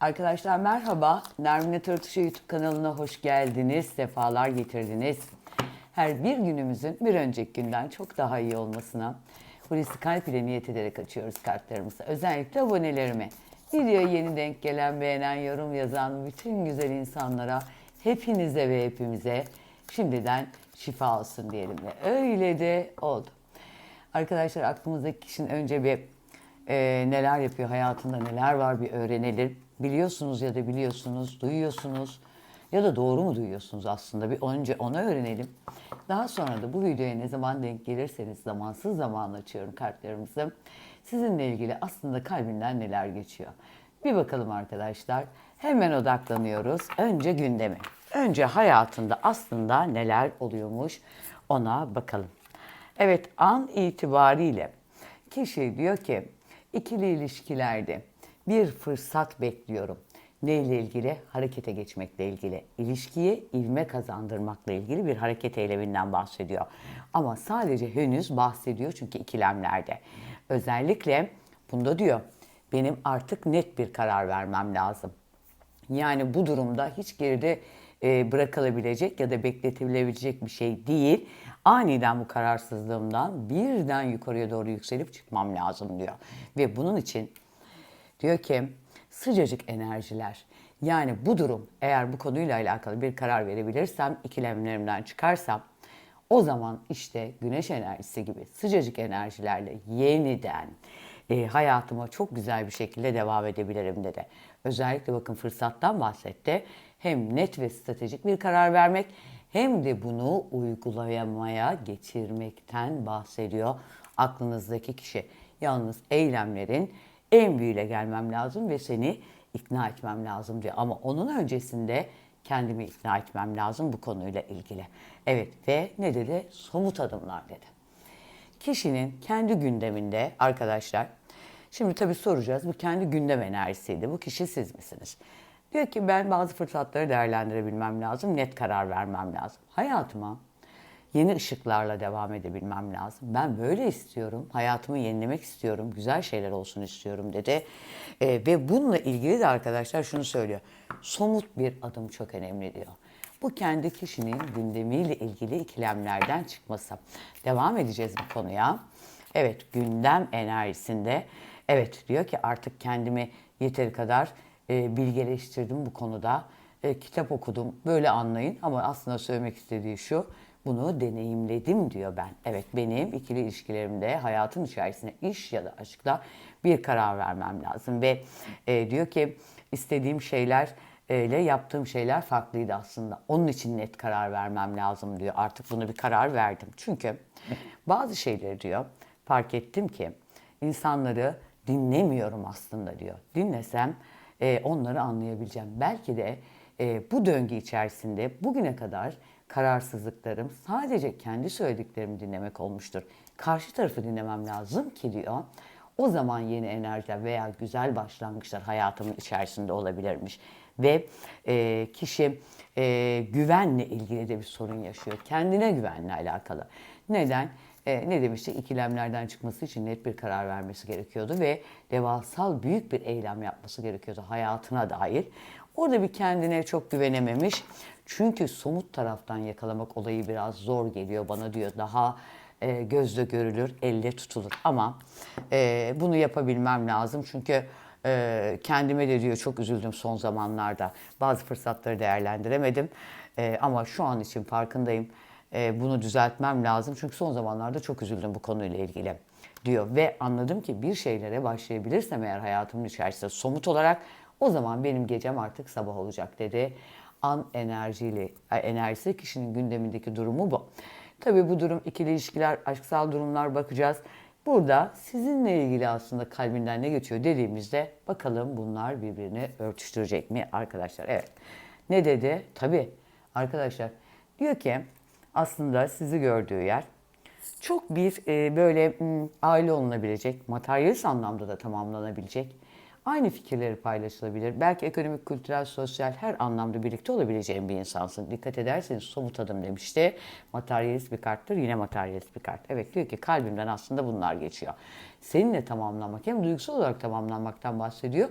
Arkadaşlar merhaba. Nermin Tırtışı YouTube kanalına hoş geldiniz. Sefalar getirdiniz. Her bir günümüzün bir önceki günden çok daha iyi olmasına Hulusi Kalp ile niyet ederek açıyoruz kartlarımızı. Özellikle abonelerime. Videoya yeni denk gelen, beğenen, yorum yazan bütün güzel insanlara, hepinize ve hepimize şimdiden şifa olsun diyelim ve öyle de oldu. Arkadaşlar aklımızdaki kişinin önce bir e, neler yapıyor hayatında neler var bir öğrenelim. Biliyorsunuz ya da biliyorsunuz, duyuyorsunuz ya da doğru mu duyuyorsunuz aslında bir önce onu öğrenelim. Daha sonra da bu videoya ne zaman denk gelirseniz zamansız zaman açıyorum kartlarımızı. Sizinle ilgili aslında kalbinden neler geçiyor. Bir bakalım arkadaşlar. Hemen odaklanıyoruz. Önce gündemi. Önce hayatında aslında neler oluyormuş ona bakalım. Evet an itibariyle kişi diyor ki ikili ilişkilerde bir fırsat bekliyorum. Neyle ilgili? Harekete geçmekle ilgili. İlişkiye ivme kazandırmakla ilgili bir hareket eyleminden bahsediyor. Ama sadece henüz bahsediyor çünkü ikilemlerde. Özellikle bunda diyor benim artık net bir karar vermem lazım. Yani bu durumda hiç geride e, bırakılabilecek ya da bekletilebilecek bir şey değil. Aniden bu kararsızlığımdan birden yukarıya doğru yükselip çıkmam lazım diyor. Ve bunun için diyor ki sıcacık enerjiler. Yani bu durum eğer bu konuyla alakalı bir karar verebilirsem, ikilemlerimden çıkarsam o zaman işte güneş enerjisi gibi sıcacık enerjilerle yeniden e, hayatıma çok güzel bir şekilde devam edebilirim dedi. Özellikle bakın fırsattan bahsetti. Hem net ve stratejik bir karar vermek hem de bunu uygulamaya geçirmekten bahsediyor aklınızdaki kişi. Yalnız eylemlerin en büyüğüyle gelmem lazım ve seni ikna etmem lazım diyor. Ama onun öncesinde kendimi ikna etmem lazım bu konuyla ilgili. Evet ve ne dedi? Somut adımlar dedi. Kişinin kendi gündeminde arkadaşlar, şimdi tabii soracağız bu kendi gündem enerjisiydi. Bu kişi siz misiniz? Diyor ki ben bazı fırsatları değerlendirebilmem lazım, net karar vermem lazım. Hayatıma yeni ışıklarla devam edebilmem lazım. Ben böyle istiyorum, hayatımı yenilemek istiyorum, güzel şeyler olsun istiyorum dedi. Ee, ve bununla ilgili de arkadaşlar şunu söylüyor. Somut bir adım çok önemli diyor. Bu kendi kişinin gündemiyle ilgili ikilemlerden çıkması. Devam edeceğiz bu konuya. Evet gündem enerjisinde evet diyor ki artık kendimi yeteri kadar e, bilgeleştirdim bu konuda. E, kitap okudum böyle anlayın ama aslında söylemek istediği şu bunu deneyimledim diyor ben. Evet benim ikili ilişkilerimde hayatın içerisinde iş ya da aşkla bir karar vermem lazım ve e, diyor ki istediğim şeyler ile yaptığım şeyler farklıydı aslında. Onun için net karar vermem lazım diyor. Artık bunu bir karar verdim. Çünkü bazı şeyleri diyor fark ettim ki insanları dinlemiyorum aslında diyor. Dinlesem e, onları anlayabileceğim. Belki de e, bu döngü içerisinde bugüne kadar kararsızlıklarım sadece kendi söylediklerimi dinlemek olmuştur. Karşı tarafı dinlemem lazım ki diyor. O zaman yeni enerjiler veya güzel başlangıçlar hayatımın içerisinde olabilirmiş. Ve e, kişi e, güvenle ilgili de bir sorun yaşıyor. Kendine güvenle alakalı. Neden? E, ne demiştik? İkilemlerden çıkması için net bir karar vermesi gerekiyordu ve devasal büyük bir eylem yapması gerekiyordu hayatına dair. Orada bir kendine çok güvenememiş. Çünkü somut taraftan yakalamak olayı biraz zor geliyor bana diyor. Daha e, gözle görülür, elle tutulur. Ama e, bunu yapabilmem lazım çünkü e, kendime de diyor çok üzüldüm son zamanlarda. Bazı fırsatları değerlendiremedim e, ama şu an için farkındayım. E, bunu düzeltmem lazım çünkü son zamanlarda çok üzüldüm bu konuyla ilgili diyor. Ve anladım ki bir şeylere başlayabilirsem eğer hayatımın içerisinde somut olarak o zaman benim gecem artık sabah olacak dedi. An enerjiyle, enerjisi kişinin gündemindeki durumu bu. Tabii bu durum ikili ilişkiler, aşksal durumlar bakacağız. Burada sizinle ilgili aslında kalbinden ne geçiyor dediğimizde bakalım bunlar birbirini örtüştürecek mi arkadaşlar? Evet. Ne dedi? Tabii arkadaşlar diyor ki aslında sizi gördüğü yer çok bir e, böyle m, aile olunabilecek, materyalist anlamda da tamamlanabilecek, aynı fikirleri paylaşılabilir. Belki ekonomik, kültürel, sosyal her anlamda birlikte olabileceğin bir insansın. Dikkat ederseniz somut adım demişti. Materyalist bir karttır, yine materyalist bir kart. Evet diyor ki kalbimden aslında bunlar geçiyor. Seninle tamamlamak hem duygusal olarak tamamlanmaktan bahsediyor.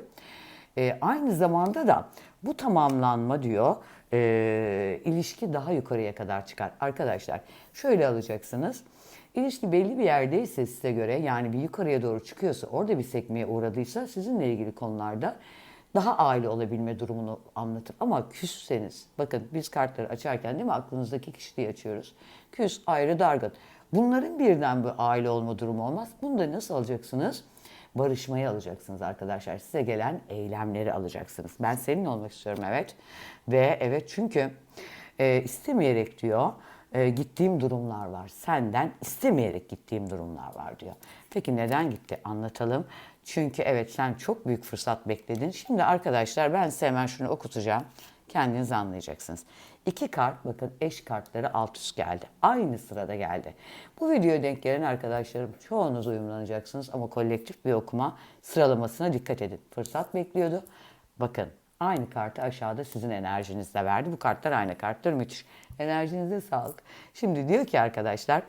E, aynı zamanda da bu tamamlanma diyor e, ilişki daha yukarıya kadar çıkar. Arkadaşlar şöyle alacaksınız. İlişki belli bir yerdeyse size göre yani bir yukarıya doğru çıkıyorsa orada bir sekmeye uğradıysa sizinle ilgili konularda daha aile olabilme durumunu anlatır. Ama küsseniz, bakın biz kartları açarken değil mi aklınızdaki kişiliği açıyoruz. Küs, ayrı, dargın. Bunların birden bir aile olma durumu olmaz. Bunu da nasıl alacaksınız? Barışmayı alacaksınız arkadaşlar. Size gelen eylemleri alacaksınız. Ben senin olmak istiyorum evet. Ve evet çünkü e, istemeyerek diyor e, gittiğim durumlar var. Senden istemeyerek gittiğim durumlar var diyor. Peki neden gitti? Anlatalım. Çünkü evet sen çok büyük fırsat bekledin. Şimdi arkadaşlar ben size hemen şunu okutacağım. Kendiniz anlayacaksınız. İki kart bakın eş kartları alt üst geldi. Aynı sırada geldi. Bu videoya denk gelen arkadaşlarım çoğunuz uyumlanacaksınız ama kolektif bir okuma sıralamasına dikkat edin. Fırsat bekliyordu. Bakın aynı kartı aşağıda sizin enerjinizle verdi. Bu kartlar aynı kartlar müthiş. Enerjinize sağlık. Şimdi diyor ki arkadaşlar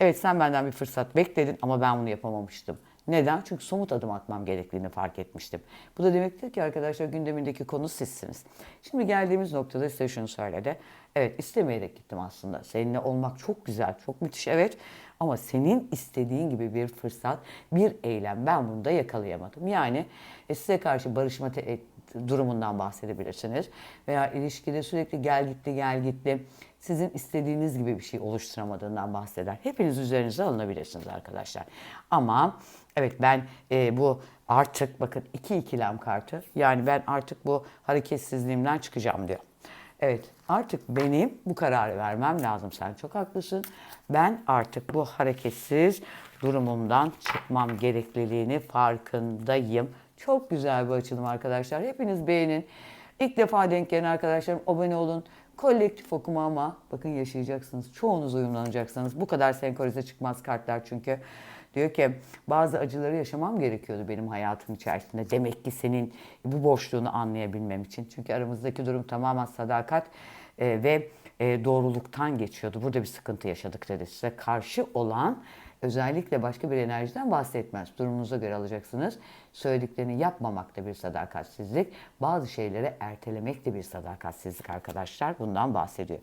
evet sen benden bir fırsat bekledin ama ben bunu yapamamıştım. Neden? Çünkü somut adım atmam gerektiğini fark etmiştim. Bu da demektir ki arkadaşlar gündemindeki konu sizsiniz. Şimdi geldiğimiz noktada size şunu söyledi. Evet istemeyerek gittim aslında. Seninle olmak çok güzel, çok müthiş evet. Ama senin istediğin gibi bir fırsat, bir eylem ben bunda yakalayamadım. Yani e, size karşı barışma te- durumundan bahsedebilirsiniz. Veya ilişkide sürekli gel gitti gel gitti sizin istediğiniz gibi bir şey oluşturamadığından bahseder. Hepiniz üzerinize alınabilirsiniz arkadaşlar. Ama evet ben e, bu artık bakın iki ikilem kartı yani ben artık bu hareketsizliğimden çıkacağım diyor. Evet artık benim bu kararı vermem lazım. Sen çok haklısın. Ben artık bu hareketsiz durumumdan çıkmam gerekliliğini farkındayım. Çok güzel bir açılım arkadaşlar. Hepiniz beğenin. İlk defa denk gelen arkadaşlarım abone olun. Kolektif okuma ama bakın yaşayacaksınız. Çoğunuz uyumlanacaksınız. Bu kadar senkronize çıkmaz kartlar çünkü. Diyor ki bazı acıları yaşamam gerekiyordu benim hayatım içerisinde. Demek ki senin bu boşluğunu anlayabilmem için. Çünkü aramızdaki durum tamamen sadakat e, ve e, doğruluktan geçiyordu. Burada bir sıkıntı yaşadık dedi size. Karşı olan özellikle başka bir enerjiden bahsetmez. Durumunuza göre alacaksınız. Söylediklerini yapmamak da bir sadakatsizlik. Bazı şeyleri ertelemek de bir sadakatsizlik arkadaşlar. Bundan bahsediyor.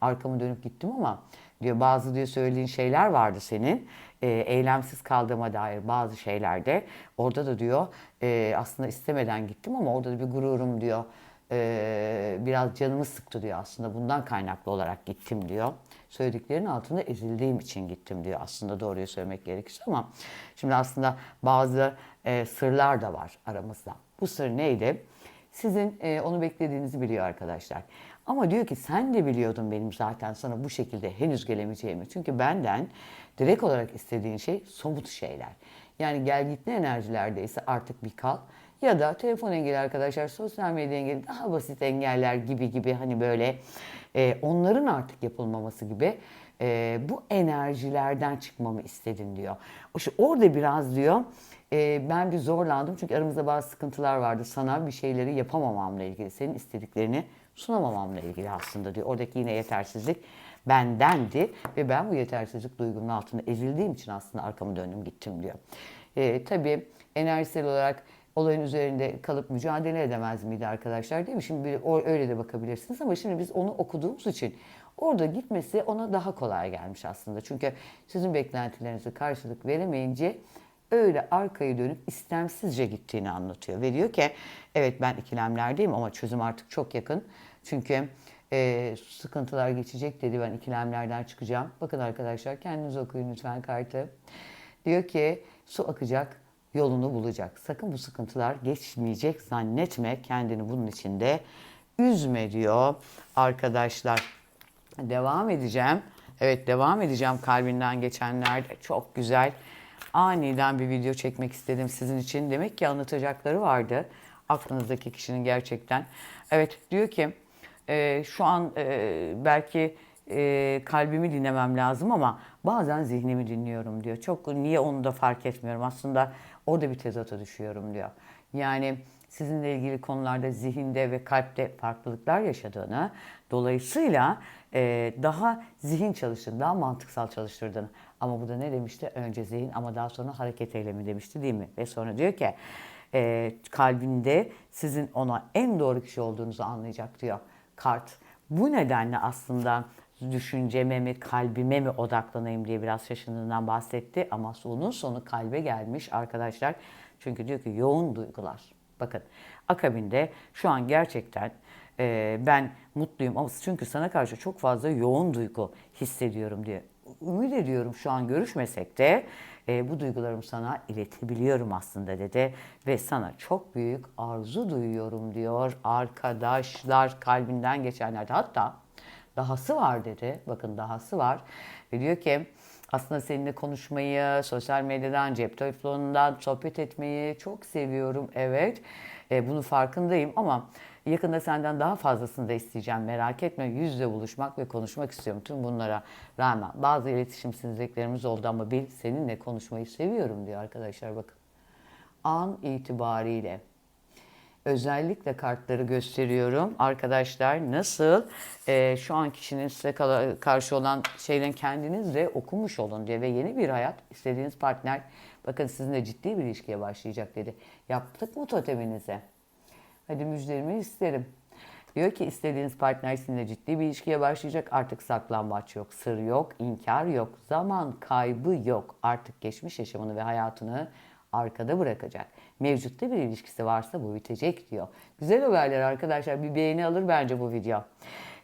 Arkamı dönüp gittim ama diyor bazı diyor söylediğin şeyler vardı senin. E, eylemsiz kaldığıma dair bazı şeylerde. Orada da diyor e, aslında istemeden gittim ama orada da bir gururum diyor e, biraz canımı sıktı diyor aslında bundan kaynaklı olarak gittim diyor. Söylediklerinin altında ezildiğim için gittim diyor aslında doğruyu söylemek gerekirse ama şimdi aslında bazı e, sırlar da var aramızda. Bu sır neydi? Sizin e, onu beklediğinizi biliyor arkadaşlar. Ama diyor ki sen de biliyordun benim zaten sana bu şekilde henüz gelemeyeceğimi. Çünkü benden direkt olarak istediğin şey somut şeyler. Yani gel gitli enerjilerdeyse artık bir kal ya da telefon engeli arkadaşlar, sosyal medya engeli, daha basit engeller gibi gibi hani böyle e, onların artık yapılmaması gibi e, bu enerjilerden çıkmamı istedin diyor. İşte orada biraz diyor e, ben bir zorlandım çünkü aramızda bazı sıkıntılar vardı sana bir şeyleri yapamamamla ilgili, senin istediklerini sunamamamla ilgili aslında diyor. Oradaki yine yetersizlik bendendi ve ben bu yetersizlik duygumun altında ezildiğim için aslında arkamı döndüm gittim diyor. E, tabii enerjisel olarak olayın üzerinde kalıp mücadele edemez miydi arkadaşlar değil mi? Şimdi öyle de bakabilirsiniz ama şimdi biz onu okuduğumuz için orada gitmesi ona daha kolay gelmiş aslında. Çünkü sizin beklentilerinize karşılık veremeyince öyle arkayı dönüp istemsizce gittiğini anlatıyor. Ve diyor ki evet ben ikilemlerdeyim ama çözüm artık çok yakın. Çünkü e, sıkıntılar geçecek dedi ben ikilemlerden çıkacağım. Bakın arkadaşlar kendiniz okuyun lütfen kartı. Diyor ki su akacak yolunu bulacak. Sakın bu sıkıntılar geçmeyecek zannetme. Kendini bunun içinde üzme diyor arkadaşlar. Devam edeceğim. Evet devam edeceğim kalbinden geçenlerde. Çok güzel. Aniden bir video çekmek istedim sizin için. Demek ki anlatacakları vardı. Aklınızdaki kişinin gerçekten. Evet diyor ki e, şu an e, belki e, kalbimi dinlemem lazım ama bazen zihnimi dinliyorum diyor. Çok niye onu da fark etmiyorum. Aslında orada bir tezata düşüyorum diyor. Yani sizinle ilgili konularda zihinde ve kalpte farklılıklar yaşadığını, dolayısıyla e, daha zihin çalıştığını, daha mantıksal çalıştırdığını. Ama bu da ne demişti? Önce zihin ama daha sonra hareket eylemi demişti değil mi? Ve sonra diyor ki e, kalbinde sizin ona en doğru kişi olduğunuzu anlayacak diyor kart. Bu nedenle aslında düşünceme mi, kalbime mi odaklanayım diye biraz şaşındığından bahsetti. Ama sonun sonu kalbe gelmiş arkadaşlar. Çünkü diyor ki yoğun duygular. Bakın akabinde şu an gerçekten e, ben mutluyum ama çünkü sana karşı çok fazla yoğun duygu hissediyorum diye. Ümit ediyorum şu an görüşmesek de e, bu duygularımı sana iletebiliyorum aslında dedi. Ve sana çok büyük arzu duyuyorum diyor arkadaşlar kalbinden geçenlerde. Hatta dahası var dedi. Bakın dahası var. Ve diyor ki aslında seninle konuşmayı, sosyal medyadan, cep telefonundan sohbet etmeyi çok seviyorum. Evet, e, bunun farkındayım ama yakında senden daha fazlasını da isteyeceğim. Merak etme, yüzle buluşmak ve konuşmak istiyorum. Tüm bunlara rağmen bazı iletişimsizliklerimiz oldu ama bil seninle konuşmayı seviyorum diyor arkadaşlar bakın. An itibariyle özellikle kartları gösteriyorum. Arkadaşlar nasıl e, şu an kişinin size karşı olan şeyden kendiniz de okumuş olun diye ve yeni bir hayat istediğiniz partner bakın sizinle ciddi bir ilişkiye başlayacak dedi. Yaptık mı toteminize? Hadi müjderimi isterim. Diyor ki istediğiniz partner sizinle ciddi bir ilişkiye başlayacak. Artık saklambaç yok, sır yok, inkar yok, zaman kaybı yok. Artık geçmiş yaşamını ve hayatını arkada bırakacak. Mevcutta bir ilişkisi varsa bu bitecek diyor. Güzel haberler arkadaşlar. Bir beğeni alır bence bu video.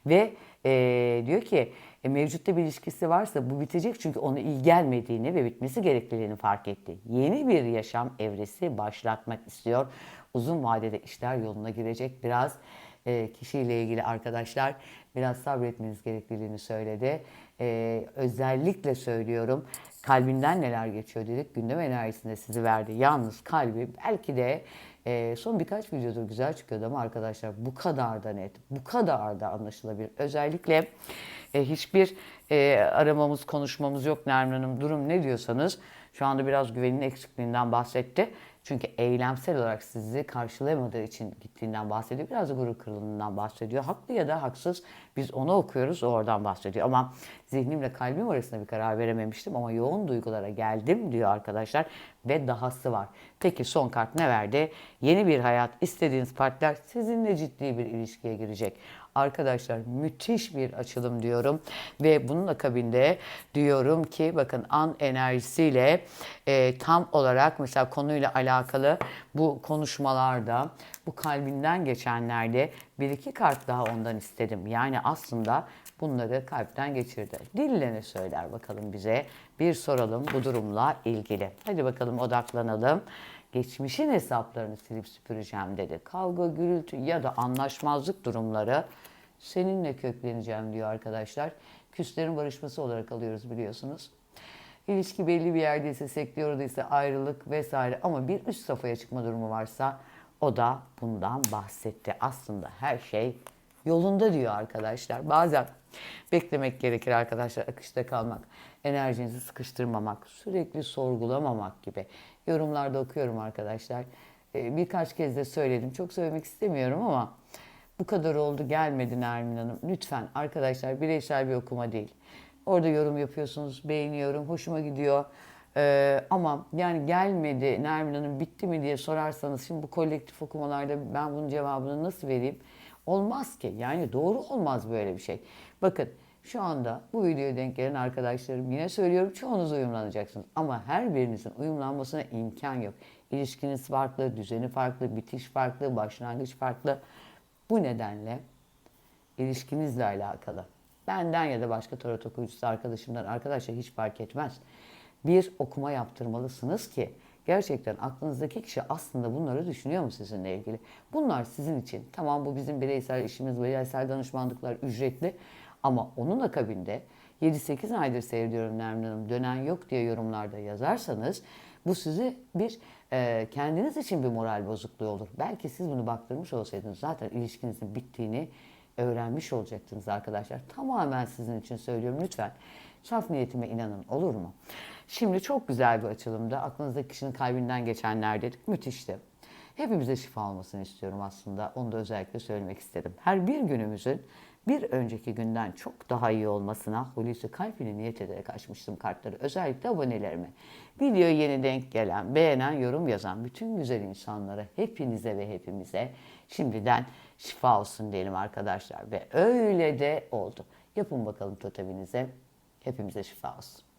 Ve eee, diyor ki e, mevcutta bir ilişkisi varsa bu bitecek çünkü ona iyi gelmediğini ve bitmesi gerekliliğini fark etti. Yeni bir yaşam evresi başlatmak istiyor. Uzun vadede işler yoluna girecek. Biraz e, kişiyle ilgili arkadaşlar biraz sabretmeniz gerekliliğini söyledi. E, özellikle söylüyorum kalbinden neler geçiyor dedik. Gündem enerjisinde sizi verdi. Yalnız kalbi belki de e, son birkaç videodur güzel çıkıyordu ama arkadaşlar bu kadar da net, bu kadar da anlaşılabilir. Özellikle e, hiçbir e, aramamız, konuşmamız yok Nermin Hanım. Durum ne diyorsanız şu anda biraz güvenin eksikliğinden bahsetti. Çünkü eylemsel olarak sizi karşılayamadığı için gittiğinden bahsediyor. Biraz da gurur kırılığından bahsediyor. Haklı ya da haksız biz onu okuyoruz, oradan bahsediyor. Ama zihnimle kalbim arasında bir karar verememiştim ama yoğun duygulara geldim diyor arkadaşlar. Ve dahası var. Peki son kart ne verdi? Yeni bir hayat, istediğiniz partner sizinle ciddi bir ilişkiye girecek. Arkadaşlar müthiş bir açılım diyorum ve bunun akabinde diyorum ki bakın an enerjisiyle e, tam olarak mesela konuyla alakalı bu konuşmalarda bu kalbinden geçenlerde bir iki kart daha ondan istedim. Yani aslında bunları kalpten geçirdi. Dille ne söyler bakalım bize bir soralım bu durumla ilgili. Hadi bakalım odaklanalım geçmişin hesaplarını silip süpüreceğim dedi. Kavga, gürültü ya da anlaşmazlık durumları seninle kökleneceğim diyor arkadaşlar. Küslerin barışması olarak alıyoruz biliyorsunuz. İlişki belli bir yerdeyse, sektörde ayrılık vesaire ama bir üst safhaya çıkma durumu varsa o da bundan bahsetti. Aslında her şey yolunda diyor arkadaşlar. Bazen beklemek gerekir arkadaşlar akışta kalmak, enerjinizi sıkıştırmamak, sürekli sorgulamamak gibi. Yorumlarda okuyorum arkadaşlar. Ee, birkaç kez de söyledim. Çok söylemek istemiyorum ama bu kadar oldu gelmedi Nermin Hanım. Lütfen arkadaşlar bireysel bir okuma değil. Orada yorum yapıyorsunuz, beğeniyorum, hoşuma gidiyor. Ee, ama yani gelmedi Nermin Hanım bitti mi diye sorarsanız şimdi bu kolektif okumalarda ben bunun cevabını nasıl vereyim? Olmaz ki. Yani doğru olmaz böyle bir şey. Bakın şu anda bu videoya denk gelen arkadaşlarım yine söylüyorum çoğunuz uyumlanacaksınız. Ama her birinizin uyumlanmasına imkan yok. İlişkiniz farklı, düzeni farklı, bitiş farklı, başlangıç farklı. Bu nedenle ilişkinizle alakalı benden ya da başka tarot okuyucusu arkadaşımdan arkadaşlar hiç fark etmez. Bir okuma yaptırmalısınız ki gerçekten aklınızdaki kişi aslında bunları düşünüyor mu sizinle ilgili? Bunlar sizin için. Tamam bu bizim bireysel işimiz, bireysel danışmanlıklar ücretli ama onun akabinde 7-8 aydır seyrediyorum Nermin Hanım dönen yok diye yorumlarda yazarsanız bu sizi bir e, kendiniz için bir moral bozukluğu olur. Belki siz bunu baktırmış olsaydınız zaten ilişkinizin bittiğini öğrenmiş olacaktınız arkadaşlar. Tamamen sizin için söylüyorum lütfen. Saf niyetime inanın olur mu? Şimdi çok güzel bir açılımda aklınızdaki kişinin kalbinden geçenler dedik. Müthişti. hepimize şifa olmasını istiyorum aslında. Onu da özellikle söylemek istedim. Her bir günümüzün bir önceki günden çok daha iyi olmasına Hulusi Kalp ile niyet ederek açmıştım kartları. Özellikle abonelerime. Videoya yeni denk gelen, beğenen, yorum yazan bütün güzel insanlara, hepinize ve hepimize şimdiden şifa olsun diyelim arkadaşlar. Ve öyle de oldu. Yapın bakalım toteminize. Hepimize şifa olsun.